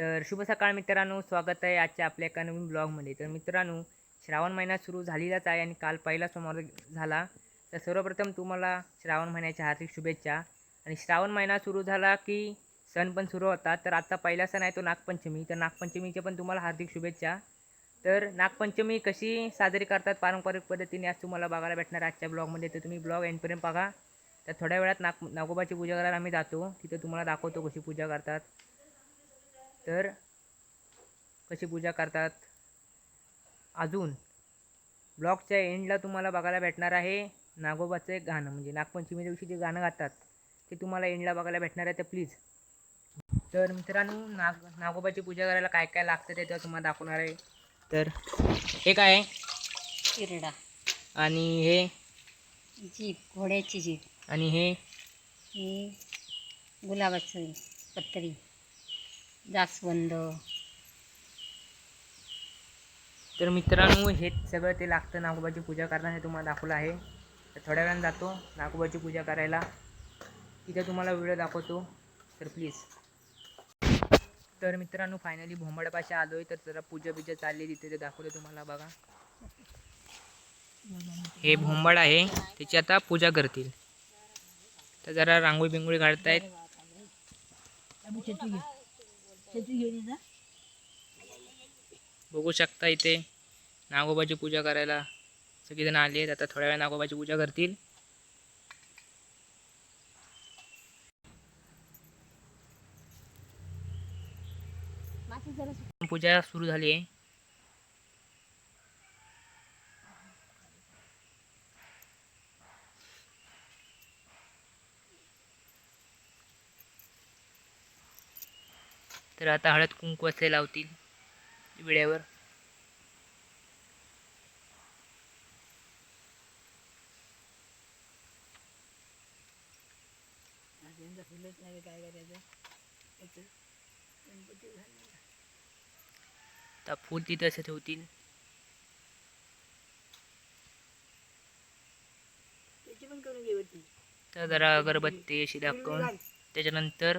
तर शुभ सकाळ मित्रांनो स्वागत आहे आजच्या आपल्या एका नवीन ब्लॉगमध्ये. तर मित्रांनो श्रावण महिना सुरू झालेलाच आहे आणि काल पहिला सोमवार झाला. तर सर्वप्रथम तुम्हाला श्रावण महिन्याच्या हार्दिक शुभेच्छा. आणि श्रावण महिना सुरू झाला की सण पण सुरू होतात. तर आजचा पहिला सण आहे तो नागपंचमी. तर नागपंचमीचे पण तुम्हाला हार्दिक शुभेच्छा. तर नागपंचमी कशी साजरी करतात पारंपरिक पद्धतीने आज तुम्हाला बघायला भेटणार आजच्या ब्लॉगमध्ये. तर तुम्ही ब्लॉग एंडपर्यंत बघा. तर थोड्या वेळात नाग नागोबाची पूजा करायला आम्ही जातो. तिथं तुम्हाला दाखवतो कशी पूजा करतात. तर कशी पूजा करतात? अजून ब्लॉगच्या एंडला तुम्हाला बघायला भेटणार आहे नागोबाचं एक गाणं. म्हणजे नागपंचमी दिवशी जे गाणं गातात ते तुम्हाला एंडला बघायला भेटणार आहे. तर प्लीज. तर मित्रांनो नाग नागोबाची पूजा करायला काय काय लागतं ते तेव्हा तुम्हाला दाखवणार आहे. तर हे काय आहे? चिरडा आणि हे? जीप घोड्याची जीप आणि हे? ही गुलाबाचं पत्री. जास्वंद. तर मित्रांनो हे सगळं ते लागतं नागोबाची पूजा करताना हे तुम्हाला दाखवलं आहे. तर थोड्या वेळानं जातो नागोबाची पूजा करायला. तिथे तुम्हाला व्हिडिओ दाखवतो तर प्लीज. तर मित्रांनो फायनली भोंबडपाशी आलो आहे तर जरा पूजा बिजा चालली तिथे ते दाखवलं तुम्हाला बघा. हे भोंबड आहे त्याची आता पूजा करतील. तर जरा रांगोळी बिंगोळी काढतायत. बघू शकता इथे नागोबाची पूजा करायला सगळेजण आले आहेत. आता थोड्या वेळ नागोबाची पूजा करतील. पूजा सुरू झाली आहे. तर आता हळद कुंकू असे लावतील विड्यावर. आता फूल तिथं असे ठेवतील. तर जरा अगरबत्ती अशी दाखवून. त्याच्यानंतर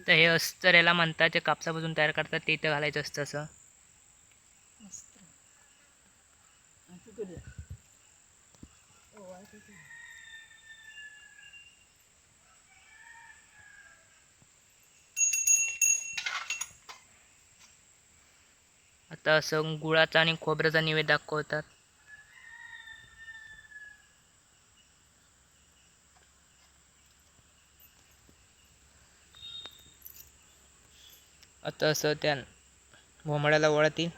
तर हे अस्तर याला म्हणतात ते कापसापासून तयार करतात ते इथं घालायचं असतं असं. आता असं गुळाचा आणि खोबऱ्याचा निवेद दाखवतात. आता असं त्या भोमड्याला वळतील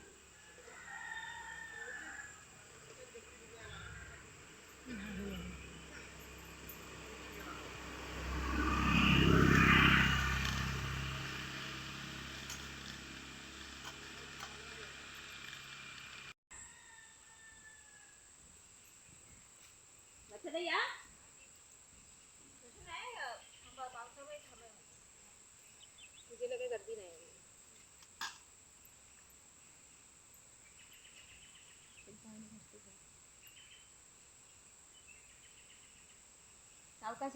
Yeah. काय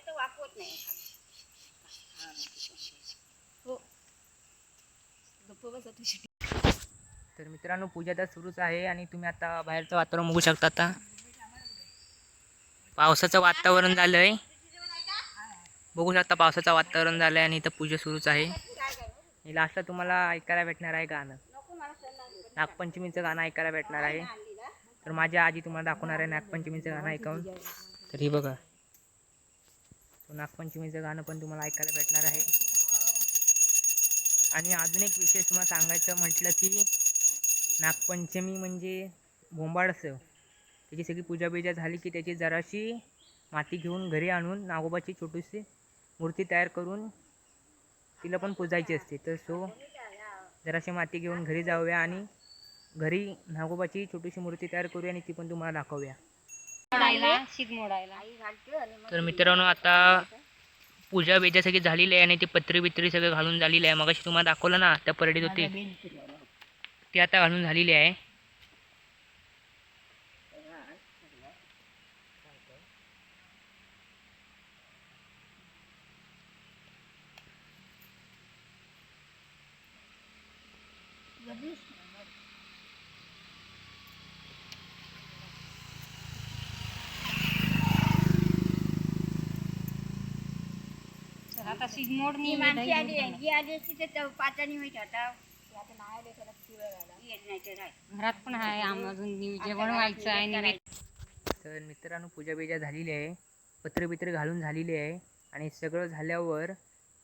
तर वाकवत नाही. हो. गप्प बसा तुझी तर मित्रांनो पूजा तर सुरूच आहे आणि तुम्ही आता बाहेरचं वातावरण बघू शकता आता. पावसाचं वातावरण झालं आहे बघू शकता पावसाचं वातावरण झालं आहे आणि इथं पूजा सुरूच आहे. आणि लास्टला तुम्हाला ऐकायला भेटणार आहे गाणं. नागपंचमीचं गाणं ऐकायला भेटणार आहे. तर माझ्या आजी तुम्हाला दाखवणार आहे नागपंचमीचं गाणं ऐकावून तर ही बघा. नागपंचमीचं गाणं पण तुम्हाला ऐकायला भेटणार आहे. आणि अजून एक विशेष तुम्हाला सांगायचं म्हटलं की नागपंचमी म्हणजे भोंबाडसं त्याची सगळी पूजाबिजा झाली की त्याची जराशी माती घेऊन घरी आणून नागोबाची छोटीशी मूर्ती तयार करून तिला पण पूजायची असते. तर सो जराशी माती घेऊन घरी जाऊया आणि घरी नागोबाची छोटीशी मूर्ती तयार करूया आणि ती पण तुम्हाला दाखवूया. मोडायला शीत मोडायला. मग तर मित्रांनो आता पूजा बिजा सगळी झालेली आहे आणि ती पत्री बित्री सगळं घालून झालेली आहे. मगाशी तुम्हाला दाखवलं ना त्या परडीत होती. ती आता घालून झालेली आहे. आता शीत मोडणी माणसी आली आहे. जी आली असती तर त्या पाचानी माहिती आता. ती आता नाही आली त्याला किती वेळ झाला येत नाही तर आहे घरात पण आहे आम- अजून नि- जेवण व्हायचं आहे निवेद तर मित्रांनो पूजा बिजा झालेली आहे. पत्र बित्र घालून झालेली आहे. आणि सगळं झाल्यावर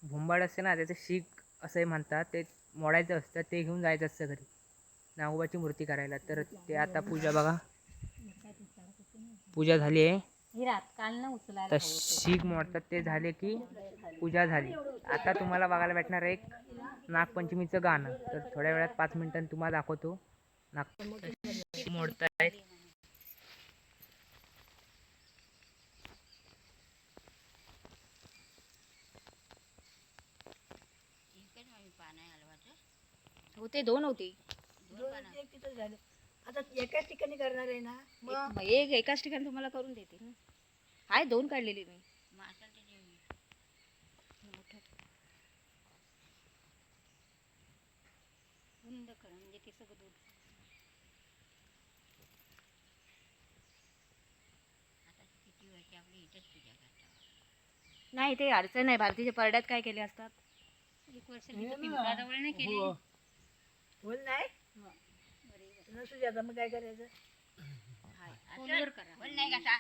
भोंबाड असते ना त्याचं शीक असं म्हणतात. ते मोडायचं असतं ते घेऊन जायचं असतं घरी. नागोबाची मूर्ती करायला. तर ते आता पूजा बघा. पूजा झाली आहे. ही रात काल न उचलायला तर. शीख मोडतात ते झाले की पूजा झाली. आता तुम्हाला बघायला भेटणार आहे एक नागपंचमीचं गाणं. तर थोड्या वेळात पाच मिनिटांनी तुम्हाला दाखवतो. नाग मोडतायत होते दोन होते. आता एकाच ठिकाणी करणार आहे ना? एक- एक एकाच ठिकाणी तुम्हाला करून देते. ना आहे दोन काढलेली मी. कर म्हणजे ते सगळं दूध नाही ते अडचण नाही. भारतीच्या परड्यात काय केले असतात? एक वर्ष पिंपळाजवळ नाही केली. बोल नाही. आता मग काय करायचं? फोनवर करा. बोल नाही कसा.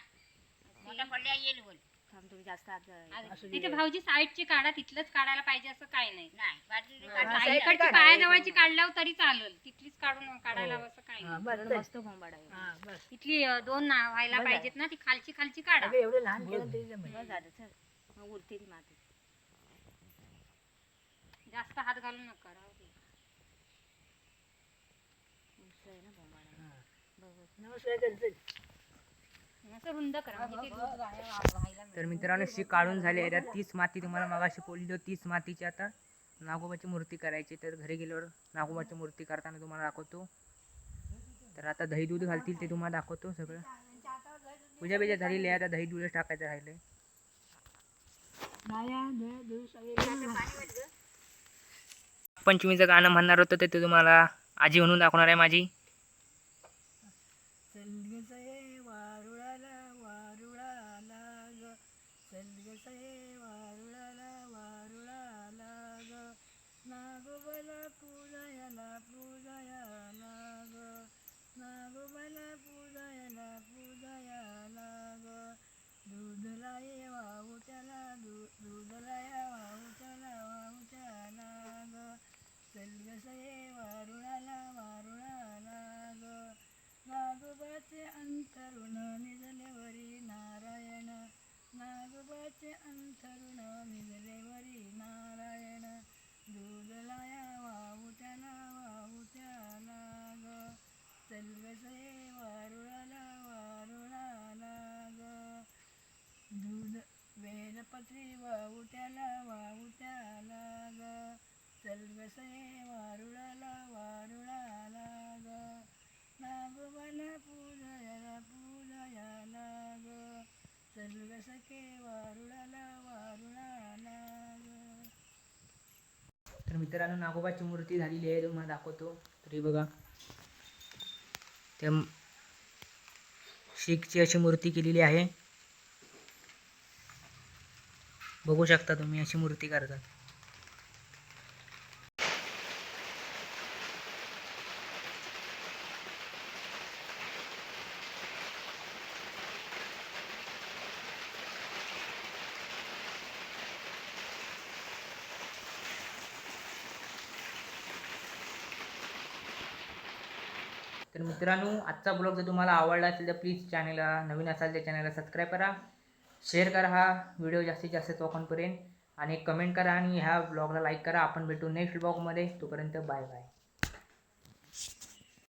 मोठा पडल्या येईल बोल. थांब तुम्ही जास्त आत जा. तिथे भाऊजी साईडची काढा तिथलंच काढायला पाहिजे असं काही नाही. नाही बाजूने हा, काढ. side इकडची काढ. पायाजवळची काढल्यावर तरी चालेल. तिथलीच काढून काढायला हवं असं काही हा, नाही. बस तर ते. मस्त भोंबाड आहे. हा, बस. इथली अं, दोन ना व्हायला बरं. पाहिजेत ना ती खालची खालची काढा. अगं एवढं लहान केलं तरी जमेल. बस झालं चल. मग उरते ती माती. जास्त हात घालू नका राहू दे. उंच आहे ना. तर मित्रांनो शी काढून झाली आहे. त्यात तीच माती तुम्हाला मगाशी बोलली तीच मातीची आता नागोबाची मूर्ती करायची. तर घरी गेल्यावर नागोबाची मूर्ती करताना तुम्हाला दाखवतो. तर आता दही दूध घालतील ते तुम्हाला दाखवतो सगळं. पूजा बिजा झालेली आहे. आता दही दूधच टाकायचं राहिले पंचमीचं गाणं म्हणणार होतं ते तुम्हाला आजी म्हणून दाखवणार आहे माझी. पूजायला नाग ग नागोबाला पूजया पूजायला मित्रांनो नागोबाची मूर्ती झालेली आहे तुम्हाला दाखवतो. तरी बघा. त्या शीखची अशी मूर्ती केलेली आहे. बघू शकता तुम्ही अशी मूर्ती करतात. तर मित्रांनो आजचा ब्लॉग जर तुम्हाला आवडला असेल तर प्लीज चॅनलला नवीन असाल तर चॅनलला सबस्क्राईब करा. शेअर करा हा व्हिडिओ जास्तीत जास्त लोकांपर्यंत. आणि कमेंट करा आणि ह्या ब्लॉगला लाईक करा. आपण भेटू नेक्स्ट ब्लॉगमध्ये. तोपर्यंत बाय बाय.